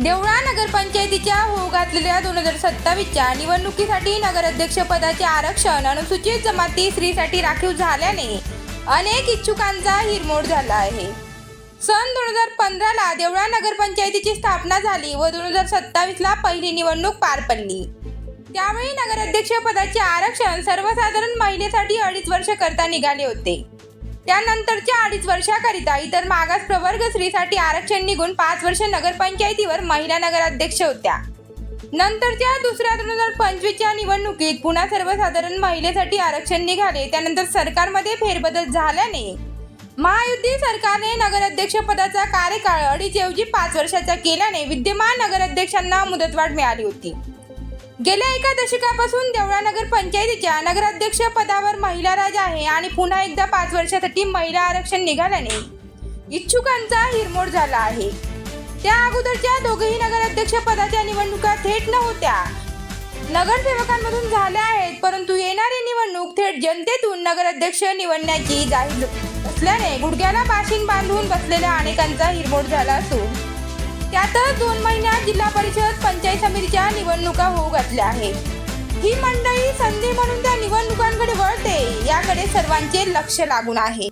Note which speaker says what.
Speaker 1: देवळा नगरपंचायतीच्या होऊ घातलेल्या दोन हजार सत्तावीसच्या निवडणुकीसाठी नगराध्यक्ष पदाचे आरक्षण अनुसूचित जमाती स्त्रीसाठी राखीव झाल्याने अनेक इच्छुकांचा हिरमोड झाला आहे. सन दोन हजार पंधराला देवळा नगरपंचायतीची स्थापना झाली व दोन हजार सत्तावीसला पहिली निवडणूक पार पडली. त्यावेळी नगराध्यक्ष पदाचे आरक्षण सर्वसाधारण महिलेसाठी अडीच वर्ष करता निघाले होते. त्यानंतरच्या अडीच वर्षाकरिता इतर मागास प्रवर्ग स्त्रीसाठी आरक्षण निघून पाच वर्ष नगरपंचायतीवर महिला नगराध्यक्ष होत्या. नंतरच्या दुसऱ्या दोन हजार पंचवीसच्या निवडणुकीत पुन्हा सर्वसाधारण महिलेसाठी आरक्षण निघाले. त्यानंतर सरकारमध्ये फेरबदल झाल्याने महायुती सरकारने नगराध्यक्ष पदाचा कार्यकाळ अडीचऐवजी पाच वर्षाचा केल्याने विद्यमान नगराध्यक्षांना मुदतवाढ मिळाली होती. गेल्या एका दशकापासून देवळा नगर पंचायतीच्या नगराध्यक्ष पदावर महिला राज आहे आणि पुन्हा एकदा पाच वर्षासाठी महिला आरक्षण निघाल्याने इच्छुकांचा हिरमोड झाला आहे. त्या अगोदरच्या दोघेही नगराध्यक्ष पदाच्या निवडणुका थेट नव्हत्या. नगरसेवकांमधून झाल्या आहेत परंतु येणारी निवडणूक थेट जनतेतून नगराध्यक्ष निवडण्याची जाहीर असल्याने गुडघ्याला बाशिंग बांधून बसलेल्या अनेकांचा हिरमोड झाला असून त्यातच दोन महिन्यात जिल्हा परिषद पंचायत समितीच्या निवडणुका होऊ घातल्या आहेत. ही मंडळी संधी म्हणून त्या निवडणुकांकडे वळते याकडे सर्वांचे लक्ष लागून आहे.